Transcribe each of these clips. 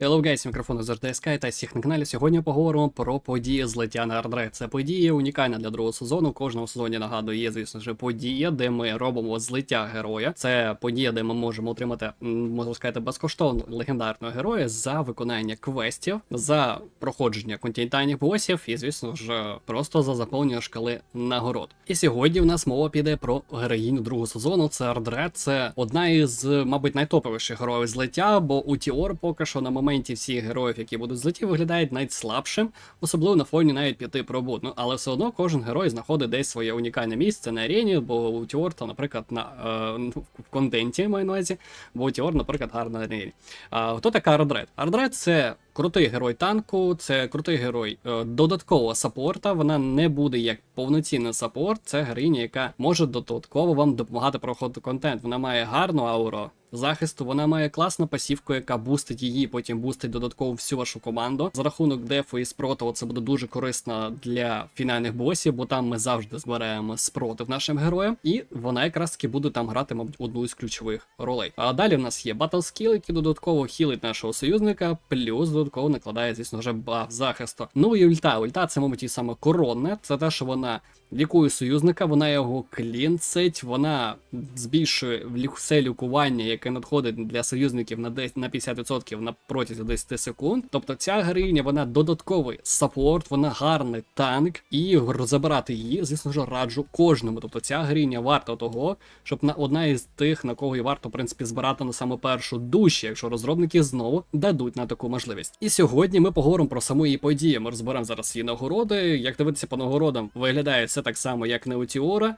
Hello guys, мікрофон завжди Sky та всіх на каналі. Сьогодні поговоримо про події злиття на Ардре. Це подія унікальна для другого сезону. В кожному сезоні нагадую, є, звісно ж, подія, де ми робимо злиття героя. Це подія, де ми можемо отримати, можна сказати, безкоштовно легендарного героя за виконання квестів, за проходження континентальних босів і, звісно ж, просто за заповнення шкали нагород. І сьогодні в нас мова піде про героїню другого сезону. Це Ардре. Це одна із, мабуть, найтоповіших героїв злиття, бо у Тіор поки що на моменті всіх героїв, які будуть злиті, виглядають найслабшим, особливо на фоні навіть п'яти пробут. Ну, але все одно кожен герой знаходить десь своє унікальне місце на арені, бо у Тіор, то, наприклад, на е, ну, в контенті маю на увазі, бо у Тіор, наприклад, гарна на арені. А, хто така Ардред? Ардред це крутий герой танку, це крутий герой е, додаткового саппорта. Вона не буде як повноцінний саппорт. Це героїня, яка може додатково вам допомагати проходити контент. Вона має гарну ауру. Захисту вона має класну пасівку, яка бустить її, потім бустить додатково всю вашу команду. За рахунок дефу і спротиву це буде дуже корисно для фінальних босів, бо там ми завжди збираємо спротив нашим героям, і вона якраз таки буде там грати, мабуть, одну із ключових ролей. А далі в нас є батл скіл, який додатково хілить нашого союзника, плюс додатково накладає, звісно, вже баф захисту. Ну і ульта. Ульта це, мабуть, і саме коронне. Це те, що вона лікує союзника, вона його клінцить, вона збільшує все лікування, яке надходить для союзників на 10, на 50% на протязі 10 секунд. Тобто ця героїня, вона додатковий саппорт, вона гарний танк, і розібрати її, звісно ж, раджу кожному. Тобто ця героїня варта того, щоб на одна із тих, на кого і варто, в принципі, збирати на саме першу душі, якщо розробники знову дадуть на таку можливість. І сьогодні ми поговоримо про саму її події. Ми розберемо зараз її нагороди. Як дивитися по нагородам, виглядає все так само, як не у Тіора.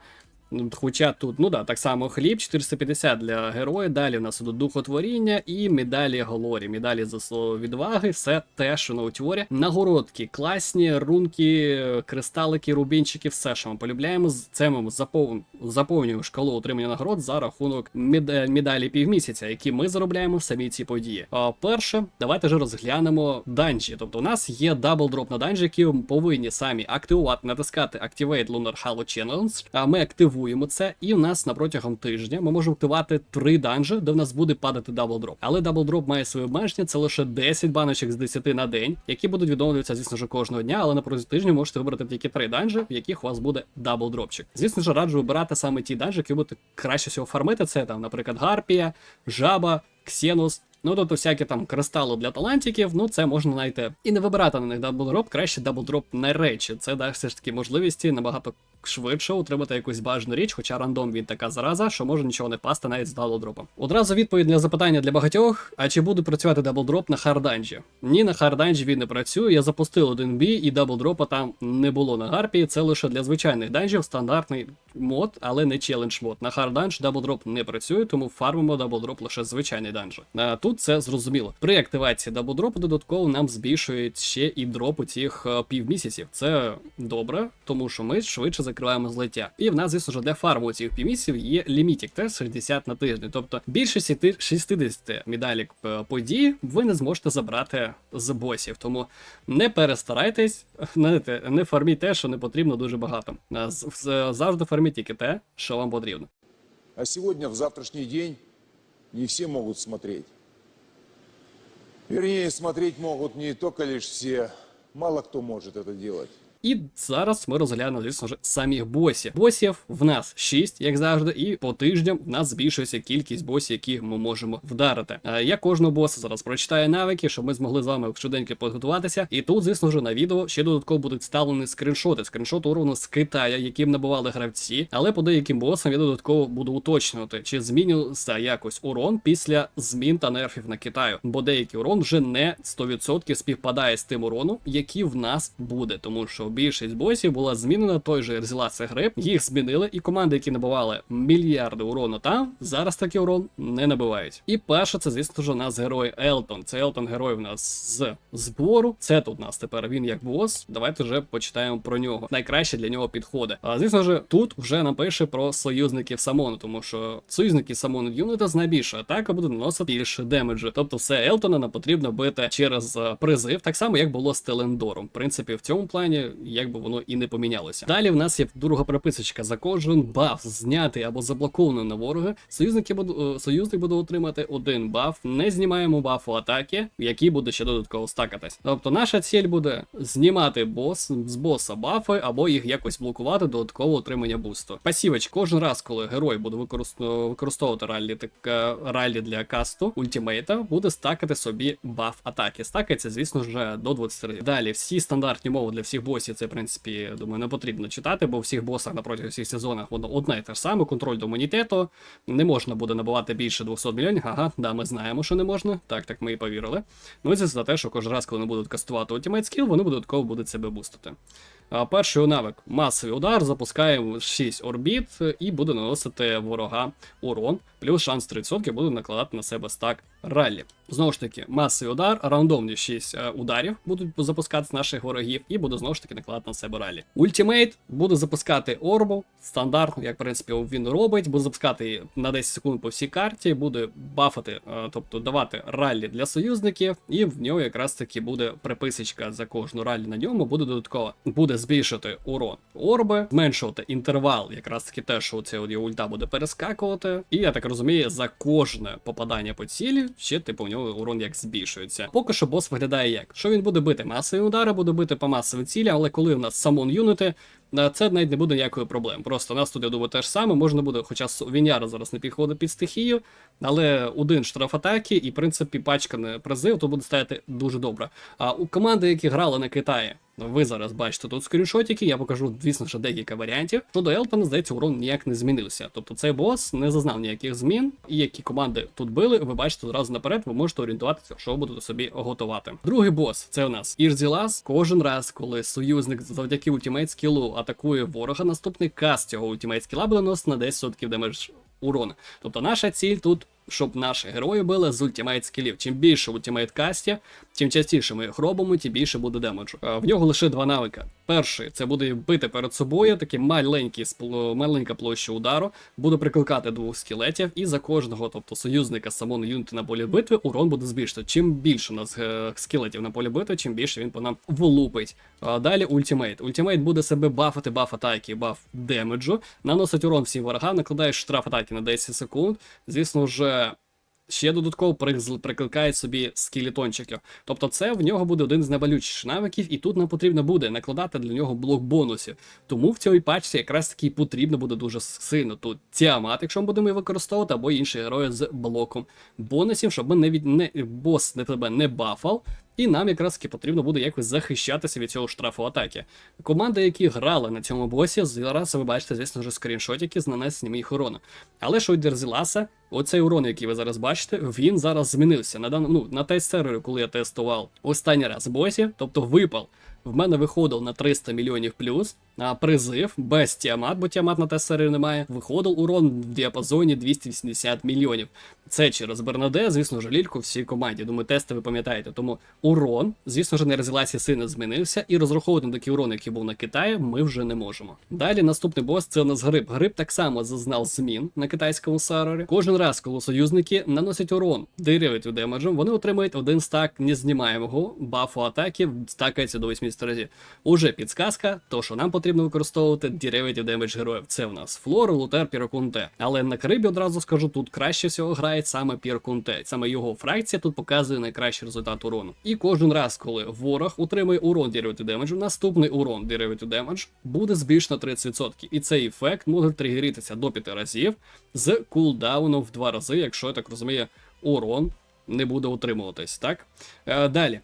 Хоча тут, ну да, так само хліб, 450 для героя. Далі в нас ідуть духотворіння і медалі Голорі. Медалі за слово відваги, все те, що на утворі. Нагородки класні, рунки, кристалики, рубінчики, все, що ми полюбляємо. Це ми запов... заповнюємо шкалу отримання нагород за рахунок мед... медалі півмісяця, які ми заробляємо в самій цій події. А перше, давайте вже розглянемо данжі. Тобто у нас є даблдроп на данжі, які повинні самі активувати, натискати Activate Lunar Halo Channels. А ми активуємо це, і в нас на протягом тижня ми можемо активувати три данжі, де в нас буде падати даблдроп. Але даблдроп має своє обмеження, це лише 10 баночок з 10 на день, які будуть відновлюватися, звісно ж, кожного дня, але на протязі тижня можете вибрати тільки три данжі, в яких у вас буде даблдропчик. Звісно ж, раджу вибирати саме ті данжі, які будете краще всього фармити. Це там, наприклад, Гарпія, Жаба, Ксенус. Ну, тобто всякі там кристали для талантиків, ну це можна знайти. І не вибирати на них даблдроп, краще даблдроп на речі. Це дасть все ж таки можливості набагато швидше отримати якусь бажану річ, хоча рандом він така зараза, що може нічого не пасти навіть з даблдропом. Одразу відповідь на запитання для багатьох: а чи буде працювати даблдроп на харданжі? Ні, на харданжі він не працює. Я запустив один бій, і даблдропа там не було на гарпі. Це лише для звичайних данжів, стандартний мод, але не челендж мод. На харданж даблдроп не працює, тому фармимо даблдроп лише звичайний данж. А тут це зрозуміло. При активації даблдропу додатково нам збільшують ще і дроп у цих е, півмісяців. Це добре, тому що ми швидше закриваємо злиття. І в нас, звісно для фарму цих півмісяців є лімітік, це 60 на тиждень. Тобто більше 60 медалік е, подій ви не зможете забрати з босів. Тому не перестарайтесь, не фарміть те, що не потрібно дуже багато. З- Завжди фарміть тільки те, що вам потрібно. А сегодня, в завтрашний день, не все могут смотреть. Вернее, смотреть могут не только лишь все, мало кто может это делать. І зараз ми розглянемо, звісно ж, самих босів. Босів в нас 6, як завжди, і по тижням в нас збільшується кількість босів, яких ми можемо вдарити. Е, Я кожного боса зараз прочитаю навики, щоб ми змогли з вами швиденько підготуватися. І тут, звісно ж, на відео ще додатково будуть вставлені скріншоти. Скріншот уровну з Китая, яким набували гравці. Але по деяким босам я додатково буду уточнювати, чи змінився якось урон після змін та нерфів на Китаю. Бо деякий урон вже не 100% співпадає з тим уроном, який в нас буде, тому що більшість босів була змінена той же Ерзілаце гриб, їх змінили, і команди, які набивали мільярди урону там, зараз такий урон не набивають. І перше, це, звісно ж, у нас герой Елтон. Це Елтон герой в нас з збору. Це тут у нас тепер він як бос. Давайте вже почитаємо про нього. Найкраще для нього підходи. А звісно ж, тут вже напише про союзників Самону, тому що союзники Самону Юнита з найбільшою атака буде наносити більше демеджу. Тобто, все Елтона нам потрібно бити через призив, так само як було з Телендором. В принципі, в цьому плані як би воно і не помінялося. Далі в нас є друга приписочка. За кожен баф знятий або заблокований на ворога. Союзники буду, е, союзник буде отримати один баф. Не знімаємо бафу атаки, який буде ще додатково стакатись. Тобто наша ціль буде знімати бос з боса бафи або їх якось блокувати додатково отримання бусту. Пасівич, кожен раз, коли герой буде використовувати раллі, так, е, раллі для касту ультімейта, буде стакати собі баф атаки. Стакається, звісно вже до 20 разів. Далі всі стандартні мови для всіх босів, це в принципі, думаю, не потрібно читати, бо у всіх босах на протязі всіх сезонах воно одне і те ж саме. Контроль до імунітету. Не можна буде набувати більше 200 мільйонів. Ага, да, ми знаємо, що не можна. Так, так ми і повірили. Ну і це за те, що кожен раз, коли вони будуть кастувати ультимейт скіл, вони додатково будуть себе бустити. А перший навик масовий удар, запускаємо 6 орбіт і буде наносити ворога урон, плюс шанс 30% буде накладати на себе стак раллі. Знову ж таки, масовий удар, рандомні 6 е, ударів будуть запускати з наших ворогів, і буде знову ж таки накладати на себе раллі. Ультимейт буде запускати орбу, стандартно, як в принципі він робить, буде запускати на 10 секунд по всій карті, буде бафати, е, тобто давати раллі для союзників, і в нього якраз таки буде приписочка за кожну раллі на ньому, буде додатково. Буде збільшити урон орби, зменшувати інтервал, якраз таки те, що ця ульта буде перескакувати. І я так розумію, за кожне попадання по цілі, ще типу у нього урон як збільшується. Поки що бос виглядає як. Що він буде бити масові удари, буде бити по масовій цілі, але коли у нас самон юнити, це навіть не буде ніякої проблем. Просто нас тут, я думаю, те ж саме, можна буде, хоча Віньяра зараз не підходить під стихію, але один штраф атаки і, в принципі, пачка не призив, то буде стояти дуже добре. А у команди, які грали на Китаї, ви зараз бачите тут скріншотики, я покажу, звісно ж, декілька варіантів. Щодо Елпана, здається, урон ніяк не змінився. Тобто цей бос не зазнав ніяких змін, і які команди тут били, ви бачите одразу наперед, ви можете орієнтуватися, що будете собі готувати. Другий бос це у нас Ірзілас. Кожен раз, коли союзник завдяки ультимейт скілу атакує ворога, наступний каст цього ультимейт скіла буде носити на 10% демедж урона. Тобто наша ціль тут. Щоб наші герої били з ультимейт скілів. Чим більше ультимейт кастів, чим частіше ми їх робимо, тим більше буде демеджу. Е, В нього лише два навика. Перший це буде бити перед собою, такий маленький маленька площа удару, буде прикликати двох скелетів, і за кожного, тобто союзника самону юніти на полі битви, урон буде збільшити. Чим більше у нас е, скелетів на полі битви, чим більше він по нам волупить. Далі ультимейт. Ультимейт буде себе бафати баф атаки, баф демеджу, наносить урон всім ворогам, накладає штраф атаки на 10 секунд. Звісно вже. Ще додатково прикл- прикликають собі скелетончиків. Тобто це в нього буде один з найболючіших навиків, і тут нам потрібно буде накладати для нього блок бонусів. Тому в цій пачці якраз таки потрібно буде дуже сильно тут Тіамат, якщо ми будемо її використовувати, або інші герої з блоком бонусів, щоб ми не від не бос не тебе не бафав. І нам якраз таки потрібно буде якось захищатися від цього штрафу атаки. Команди, які грали на цьому босі, зараз ви бачите, звісно ж, скріншотики з нанесенням їх урону. Але у Дерзіласа, оцей урон, який ви зараз бачите, він зараз змінився. На дан... ну, на тест сервері, коли я тестував останній раз босі, тобто випал. В мене виходив на 300 мільйонів плюс, а призив без тіамат, бо тіамат на тест сервері немає. Виходив урон в діапазоні 280 мільйонів. Це через Бернаде, звісно ж, лільку всій команді. Думаю, тести ви пам'ятаєте. Тому урон, звісно ж, на резилації сильно змінився, і розраховувати на такий урон, який був на Китаї, ми вже не можемо. Далі наступний бос це у нас гриб. Гриб так само зазнав змін на китайському сервері. Кожен раз, коли союзники наносять урон деревить демеджем, вони отримують один стак незнімаємого бафу атаки, стакається до 80 разів. Уже підсказка, то що нам потрібно використовувати Derivative Damage героїв. Це в нас Флор, Лутер, Пірокунте. Але на Крибі одразу скажу, тут краще всього грає саме Пірокунте. Саме його фракція тут показує найкращий результат урону. І кожен раз, коли ворог отримує урон Derivative Damage, наступний урон Derivative Damage буде збільшено на 30%. І цей ефект може тригеритися до 5 разів з кулдауном в 2 рази, якщо я так розумію, урон не буде утримуватись, так? Е, далі.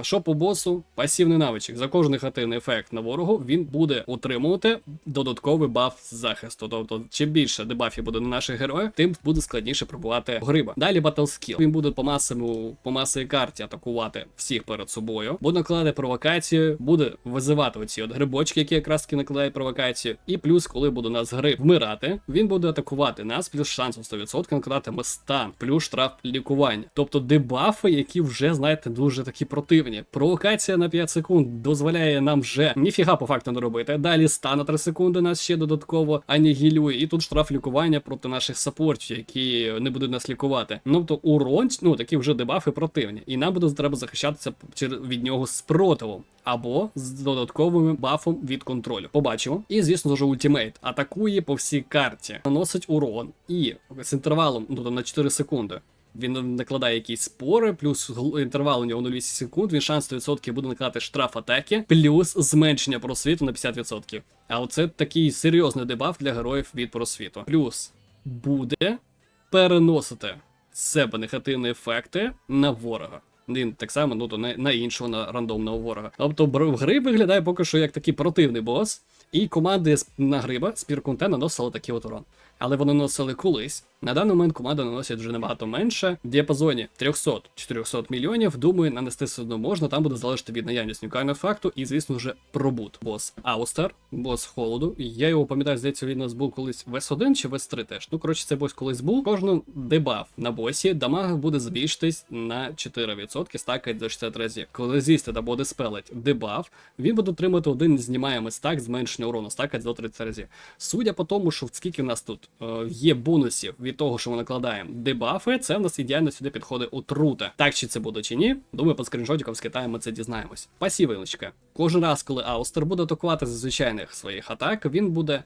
Що по босу? Пасивний навичок. За кожен негативний ефект на ворогу він буде отримувати додатковий баф захисту. Тобто, чим більше дебафів буде на наших героїв, тим буде складніше пробувати гриба. Далі батл скіл. Він буде по масовому, по масовій карті атакувати всіх перед собою. Буде накладати провокацію, буде визивати оці от грибочки, які якраз таки накладають провокацію. І плюс, коли буде нас гриб вмирати, він буде атакувати нас, плюс шанс 100% накладати стан, плюс штраф лікування. Тобто дебафи, які вже знаєте дуже такі противні. Противні. Провокація на 5 секунд дозволяє нам вже ніфіга по факту не робити. Далі стан на 3 секунди нас ще додатково анігілює. І тут штраф лікування проти наших саппортів, які не будуть нас лікувати. Ну то урон, ну такі вже дебафи противні. І нам буде треба захищатися від нього спротивом. Або з додатковим бафом від контролю. Побачимо. І, звісно ж, ультимейт атакує по всій карті, наносить урон і з інтервалом ну, на 4 секунди. Він накладає якісь спори, плюс інтервал у нього 0,8 секунд. Він шанс 100% буде накладати штраф атаки, плюс зменшення просвіту на 50%. А оце такий серйозний дебаф для героїв від просвіту. Плюс буде переносити себе негативні ефекти на ворога. Він так само, ну то на, на іншого на рандомного ворога. Тобто в гри виглядає поки що як такий противний бос, і команди на гриба з Піркунте наносили такий от урон. Але вони наносили колись. На даний момент команда наносять вже набагато менше. В діапазоні 300-400 мільйонів. Думаю, нанести все одно можна. Там буде залежати від наявності унікального факту і, звісно вже, пробут. Бос Аустер, бос холоду. Я його пам'ятаю, здається, він у нас був колись в S1 чи в S3 теж. Ну, коротше, це бос колись був. Кожен дебаф на босі дамаг буде збільшитись на 4%, стакать за 60 разів. Коли зістеда буде спелить дебаф, він буде отримати один знімаємий стак зменшення урону, стакать за 30 разів. Судя по тому, що скільки в нас тут е, є бонусів від того, що ми накладаємо дебафи, це в нас ідеально сюди підходить отрута. Так чи це буде чи ні? Думаю, по скріншотикам з Китаю ми це дізнаємось. Пасівилочка. Кожен раз, коли Аустер буде атакувати з звичайних своїх атак, він буде.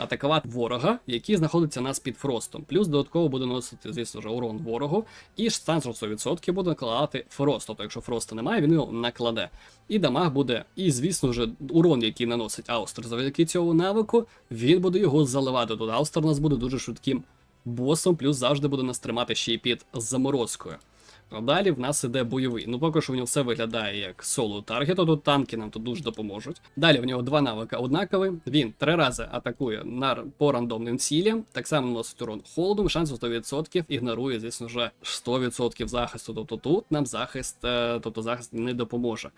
Атакувати ворога, який знаходиться нас під фростом. Плюс додатково буде наносити, звісно ж, урон ворогу. І шанс 100% буде накладати фрост. Тобто, якщо фроста немає, він його накладе. І дамаг буде, і, звісно ж, урон, який наносить Аустер завдяки цього навику, він буде його заливати. Тут Аустер у нас буде дуже швидким босом, плюс завжди буде нас тримати ще й під заморозкою. А далі в нас іде бойовий. Ну поки що в нього все виглядає як соло таргет, тут танки нам тут дуже допоможуть. Далі в нього два навика однакові. Він три рази атакує на по рандомним цілям, так само наносить урон холодом, шанс 100%, ігнорує, звісно ж, 100% захисту. Тобто тут нам захист, е, тобто захист не допоможе.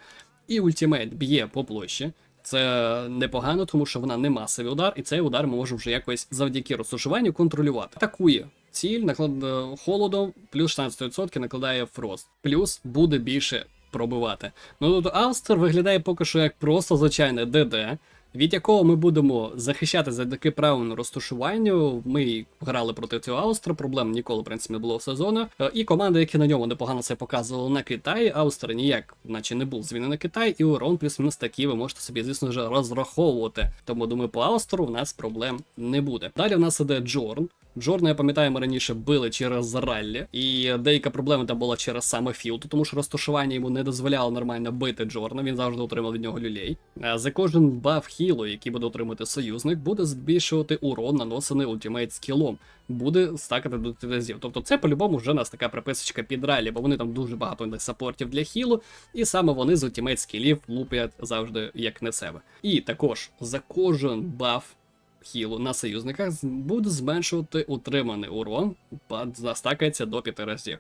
І ультимейт б'є по площі. Це непогано, тому що вона не масовий удар, і цей удар ми можемо вже якось завдяки розташуванню контролювати. Атакує ціль, наклад е, холодом, плюс 16% накладає фрост, плюс буде більше пробивати. Ну тобто Аустер виглядає поки що як просто звичайне ДД. Від якого ми будемо захищати завдяки правильному розташуванню. Ми грали проти цього Аустра, проблем ніколи, в принципі, не було в сезону. Е, І команди, які на ньому непогано це показували на Китаї, Аустер ніяк, наче не був звільнений на Китай, і урон плюс-мінус такий ви можете собі, звісно вже розраховувати. Тому думаю, по Аустру в нас проблем не буде. Далі в нас іде Джорн. Джорна, я пам'ятаю, ми раніше били через раллі, і деяка проблема там була через саме філд, тому що розташування йому не дозволяло нормально бити Джорна, він завжди отримав від нього люлей. А За кожен баф хілу, який буде отримати союзник, буде збільшувати урон, наносений ультимейт скілом. Буде стакати до 10 разів. Тобто це по-любому вже нас така приписочка під ралі, бо вони там дуже багато них для хілу, і саме вони з ультимейт скілів лупять завжди як не себе. І також за кожен баф хілу на союзниках буде зменшувати утриманий урон, застакається до 5 разів.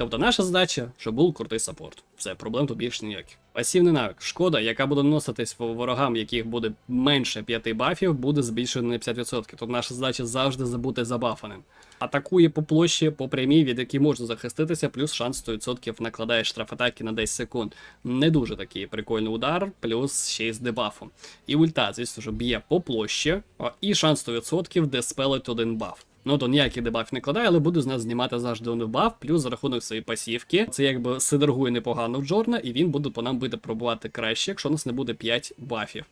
Тобто наша задача, щоб був крутий саппорт. Все, проблем тут більше ніяких. Пасівний навик. Шкода, яка буде наноситись по ворогам, яких буде менше 5 бафів, буде збільшена на 50%. Тобто наша задача завжди забути забафаним. Атакує по площі, по прямій, від якій можна захиститися, плюс шанс 100% накладає штраф атаки на 10 секунд. Не дуже такий прикольний удар, плюс ще й з дебафом. І ульта, звісно ж, б'є по площі, і шанс 100% деспелить один баф. Ну то ніякий дебаф не кладає, але буде з нас знімати завжди один баф, плюс за рахунок своєї пасівки. Це якби сидергує непогано в Джорна, і він буде по нам буде пробувати краще, якщо у нас не буде 5 бафів.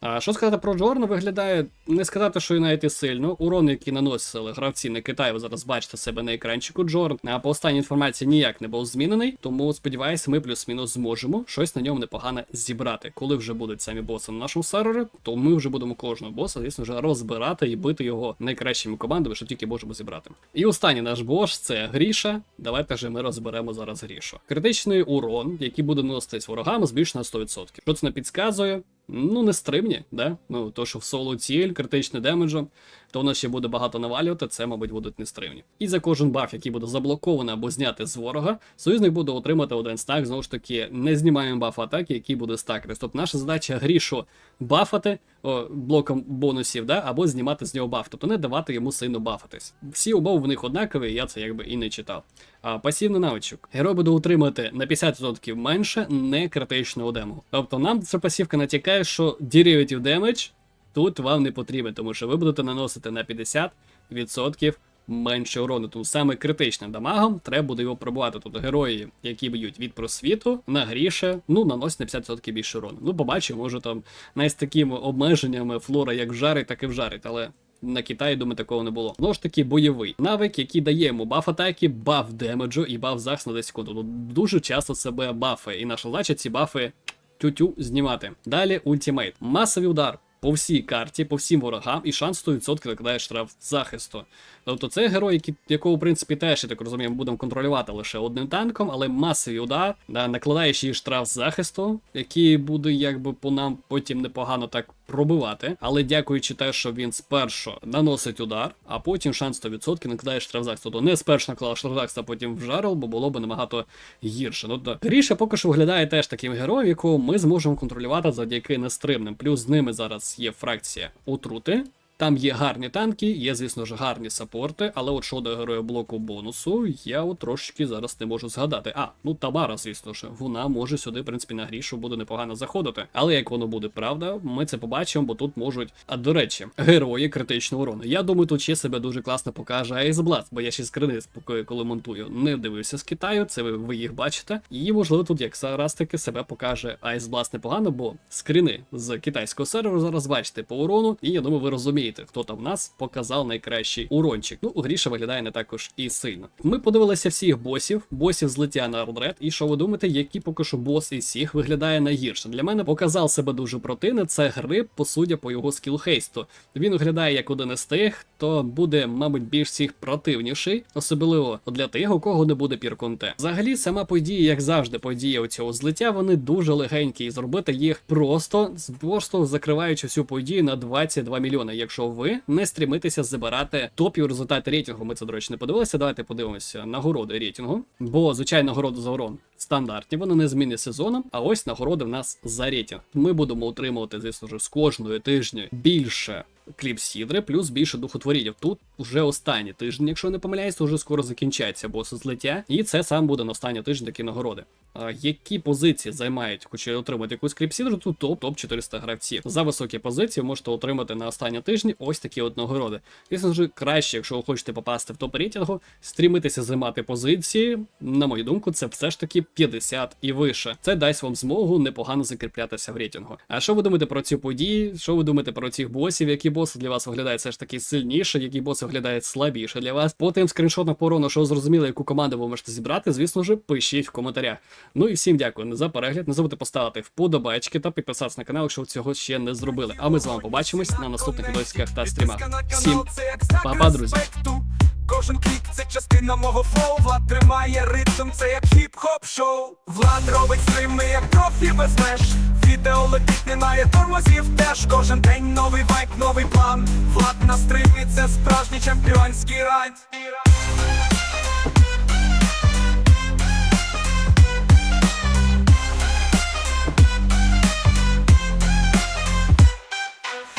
А що сказати про Джорна, виглядає не сказати, що і навіть і сильно. Урон, який наносили гравці на Китай, ви зараз бачите себе на екранчику Джорн. А по останній інформації ніяк не був змінений, тому сподіваюся, ми плюс-мінус зможемо щось на ньому непогане зібрати. Коли вже будуть самі боси на нашому сервері, то ми вже будемо кожного боса, звісно вже розбирати і бити його найкращими командами, що тільки можемо зібрати. І останній наш бос це Гріша. Давайте же ми розберемо зараз Грішу. Критичний урон, який буде наноситись ворогам, збільшено на 100%. Що це не підказує? Ну, не стримні, да? Ну, то, що в соло ціль, критичний демеджом. То воно ще буде багато навалювати, це, мабуть, будуть нестримні. І за кожен баф, який буде заблокований або знятий з ворога, союзник буде отримати один стак. Знову ж таки, не знімаємо баф атаки, який буде стакатись. Тобто наша задача грішу бафати о, блоком бонусів, да, або знімати з нього баф, тобто не давати йому сильно бафатись. Всі умови в них однакові, я це якби і не читав. А пасивний навичок. Герой буде утримати на 50% менше не критичного демогу. Тобто нам ця пасівка натякає, що derivative damage тут вам не потрібен, тому що ви будете наносити на 50% менше урону. Тому саме критичним дамагом треба буде його пробувати. Тобто герої, які б'ють від просвіту, на гріше, ну, наносять на 50% більше урону. Ну, побачимо, може там навіть з такими обмеженнями флора як вжарить, так і вжарить, але. На Китаї, думаю, такого не було. Знову ж таки, бойовий навик, який дає йому баф атаки, баф демеджу і баф захисту на 10 секунд. Ну, дуже часто себе бафи, і наша задача ці бафи тю-тю знімати. Далі ультимейт. Масовий удар по всій карті, по всім ворогам, і шанс 100% накладає штраф захисту. Тобто це герой, якого, в принципі, теж, я так розумію, будемо контролювати лише одним танком, але масовий удар, да, накладає ще й штраф захисту, який буде якби по нам потім непогано так пробивати. Але дякуючи те, що він спершу наносить удар, а потім шанс 100% накладає штраф захисту. Тобто не спершу наклав штраф а потім вжарив, бо було б набагато гірше. Ну то Гріша поки що виглядає теж таким героєм, якого ми зможемо контролювати завдяки нестримним. Плюс з ними зараз є фракція отрути. Там є гарні танки, є, звісно ж, гарні саппорти, але от щодо героя блоку бонусу, я от трошки зараз не можу згадати. А, ну Тамара, звісно ж, вона може сюди, в принципі, на грішу буде непогано заходити. Але як воно буде правда, ми це побачимо, бо тут можуть. А до речі, герої критичного урону. Я думаю, тут ще себе дуже класно покаже Айзблад, бо я ще скрини спокою, коли монтую, не дивився з Китаю, це ви, ви їх бачите. І можливо тут як зараз таки себе покаже Айзблад непогано, бо скрини з китайського серверу зараз бачите по урону, і я думаю, ви розумієте, хто там в нас показав найкращий урончик. Ну, Гріша виглядає не також і сильно. Ми подивилися всіх босів, босів злиття на Ордред, і що ви думаєте, який поки що бос із всіх виглядає найгірше? Для мене показав себе дуже противне. Це гриб, по суді, по його скілхейсту. Він виглядає як один із тих, хто буде, мабуть, більш всіх противніший, особливо для тих, у кого не буде пірконте. Взагалі, сама подія, як завжди, подія у цього злиття, вони дуже легенькі, і зробити їх просто, просто закриваючи всю подію на 22 мільйони. Якщо ви не стрімитеся забирати топів результати рейтингу. Ми це, до речі, не подивилися. Давайте подивимося нагороди рейтингу. Бо, звичайно, нагороди за урон стандартні, вони не змінні сезоном. А ось нагороди в нас за рейтинг. Ми будемо отримувати, звісно ж, з кожної тижні більше. Кліпсідри, плюс більше духотворіння. Тут вже останні тижні, якщо не помиляюсь, вже скоро закінчається боси злиття. І це сам буде на останній тиждень такі нагороди. Які позиції займають, хоче отримати якусь кліпсідру, тут топ топ 400 гравців. За високі позиції можете отримати на останні тижні ось такі от нагороди. Звісно ж, краще, якщо ви хочете попасти в топ рейтингу, стрімитися займати позиції. На мою думку, це все ж таки 50 і вище. Це дасть вам змогу непогано закріплятися в рейтингу. А що ви думаєте про ці події? Що ви думаєте про цих босів? Які боси для вас виглядають все ж таки сильніше, які боси виглядають слабіше для вас? По тим скріншотам порону, що ви зрозуміли, яку команду ви можете зібрати, звісно ж, пишіть в коментарях. Ну і всім дякую за перегляд. Не забудьте поставити вподобайки та підписатися на канал, якщо цього ще не зробили. А ми з вами побачимось на наступних відосиках та стрімах. Всім па-па, друзі! Кожен клік це частина мого флоу Влад тримає ритм, це як хіп-хоп шоу Влад робить стріми, як профі без меж Відео летить, немає тормозів теж Кожен день новий вайк, новий план. Влад на стримі, це справжній чемпіонський райд